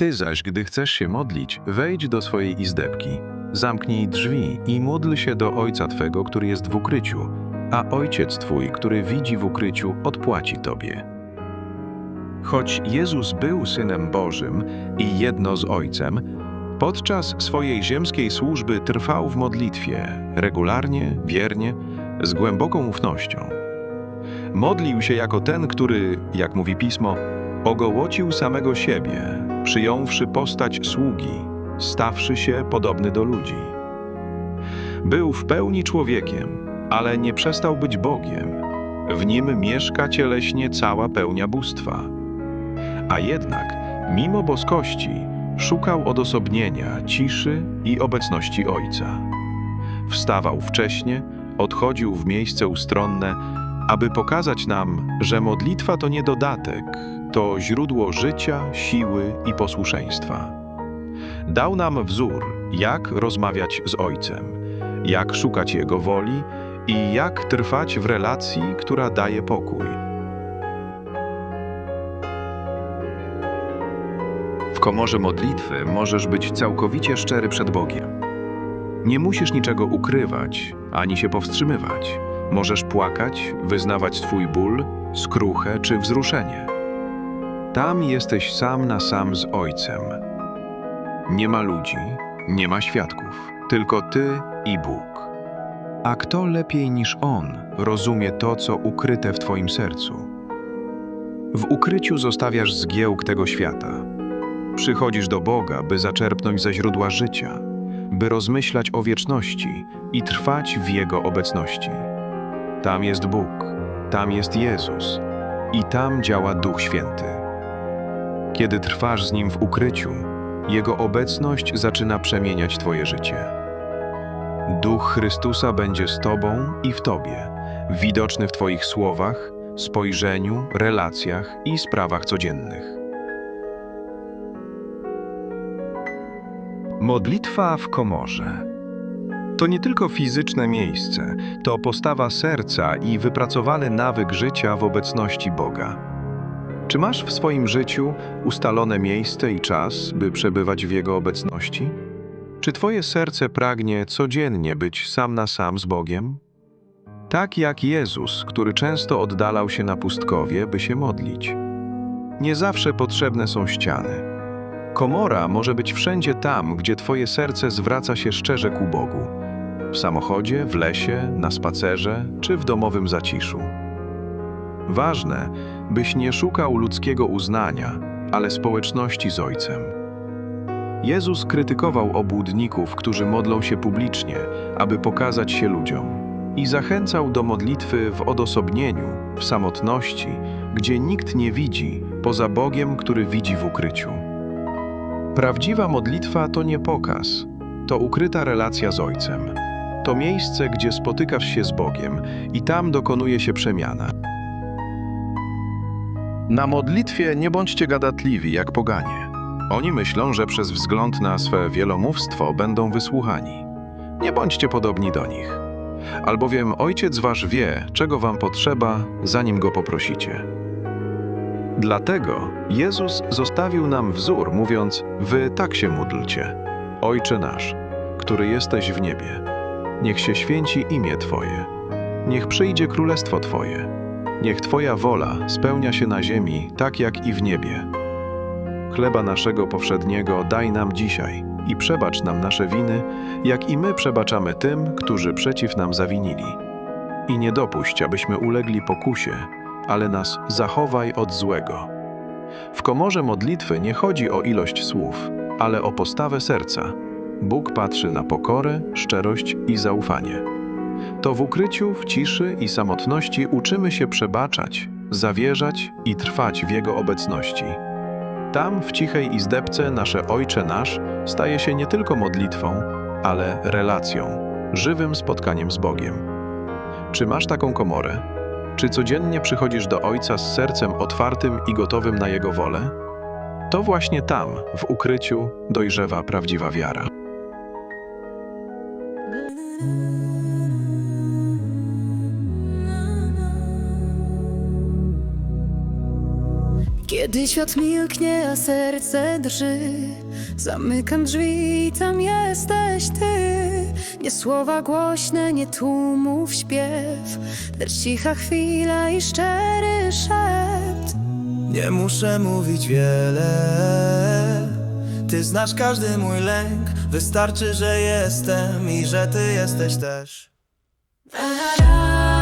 Ty zaś, gdy chcesz się modlić, wejdź do swojej izdebki, zamknij drzwi i módl się do Ojca Twego, który jest w ukryciu, a Ojciec Twój, który widzi w ukryciu, odpłaci Tobie. Choć Jezus był Synem Bożym i jedno z Ojcem, podczas swojej ziemskiej służby trwał w modlitwie, regularnie, wiernie, z głęboką ufnością. Modlił się jako ten, który, jak mówi Pismo, ogołocił samego siebie, przyjąwszy postać sługi, stawszy się podobny do ludzi. Był w pełni człowiekiem, ale nie przestał być Bogiem. W nim mieszka cieleśnie cała pełnia bóstwa. A jednak, mimo boskości, szukał odosobnienia, ciszy i obecności Ojca. Wstawał wcześnie, odchodził w miejsce ustronne, aby pokazać nam, że modlitwa to nie dodatek, to źródło życia, siły i posłuszeństwa. Dał nam wzór, jak rozmawiać z Ojcem, jak szukać Jego woli i jak trwać w relacji, która daje pokój. W komorze modlitwy możesz być całkowicie szczery przed Bogiem. Nie musisz niczego ukrywać, ani się powstrzymywać. Możesz płakać, wyznawać swój ból, skruchę czy wzruszenie. Tam jesteś sam na sam z Ojcem. Nie ma ludzi, nie ma świadków, tylko Ty i Bóg. A kto lepiej niż On rozumie to, co ukryte w Twoim sercu? W ukryciu zostawiasz zgiełk tego świata. Przychodzisz do Boga, by zaczerpnąć ze źródła życia, by rozmyślać o wieczności i trwać w Jego obecności. Tam jest Bóg, tam jest Jezus i tam działa Duch Święty. Kiedy trwasz z Nim w ukryciu, Jego obecność zaczyna przemieniać Twoje życie. Duch Chrystusa będzie z Tobą i w Tobie, widoczny w Twoich słowach, spojrzeniu, relacjach i sprawach codziennych. Modlitwa w komorze. To nie tylko fizyczne miejsce, to postawa serca i wypracowany nawyk życia w obecności Boga. Czy masz w swoim życiu ustalone miejsce i czas, by przebywać w Jego obecności? Czy Twoje serce pragnie codziennie być sam na sam z Bogiem? Tak jak Jezus, który często oddalał się na pustkowie, by się modlić. Nie zawsze potrzebne są ściany. Komora może być wszędzie tam, gdzie Twoje serce zwraca się szczerze ku Bogu. W samochodzie, w lesie, na spacerze czy w domowym zaciszu. Ważne, byś nie szukał ludzkiego uznania, ale społeczności z Ojcem. Jezus krytykował obłudników, którzy modlą się publicznie, aby pokazać się ludziom, i zachęcał do modlitwy w odosobnieniu, w samotności, gdzie nikt nie widzi, poza Bogiem, który widzi w ukryciu. Prawdziwa modlitwa to nie pokaz, to ukryta relacja z Ojcem. To miejsce, gdzie spotykasz się z Bogiem i tam dokonuje się przemiana. Na modlitwie nie bądźcie gadatliwi jak poganie. Oni myślą, że przez wzgląd na swe wielomówstwo będą wysłuchani. Nie bądźcie podobni do nich. Albowiem Ojciec Wasz wie, czego Wam potrzeba, zanim Go poprosicie. Dlatego Jezus zostawił nam wzór, mówiąc: Wy tak się módlcie. Ojcze nasz, który jesteś w niebie, niech się święci imię Twoje, niech przyjdzie królestwo Twoje, niech Twoja wola spełnia się na ziemi, tak jak i w niebie. Chleba naszego powszedniego daj nam dzisiaj i przebacz nam nasze winy, jak i my przebaczamy tym, którzy przeciw nam zawinili. I nie dopuść, abyśmy ulegli pokusie, ale nas zachowaj od złego. W komorze modlitwy nie chodzi o ilość słów, ale o postawę serca. Bóg patrzy na pokorę, szczerość i zaufanie. To w ukryciu, w ciszy i samotności uczymy się przebaczać, zawierzać i trwać w Jego obecności. Tam, w cichej izdebce, nasze Ojcze Nasz staje się nie tylko modlitwą, ale relacją, żywym spotkaniem z Bogiem. Czy masz taką komorę? Czy codziennie przychodzisz do Ojca z sercem otwartym i gotowym na Jego wolę? To właśnie tam, w ukryciu, dojrzewa prawdziwa wiara. Kiedy świat milknie, a serce drży Zamykam drzwi i tam jesteś ty. Nie słowa głośne, nie tłumów śpiew Lecz cicha chwila i szczery szept. Nie muszę mówić wiele. Ty znasz każdy mój lęk. Wystarczy, że jestem i że ty jesteś też. Ra, ra,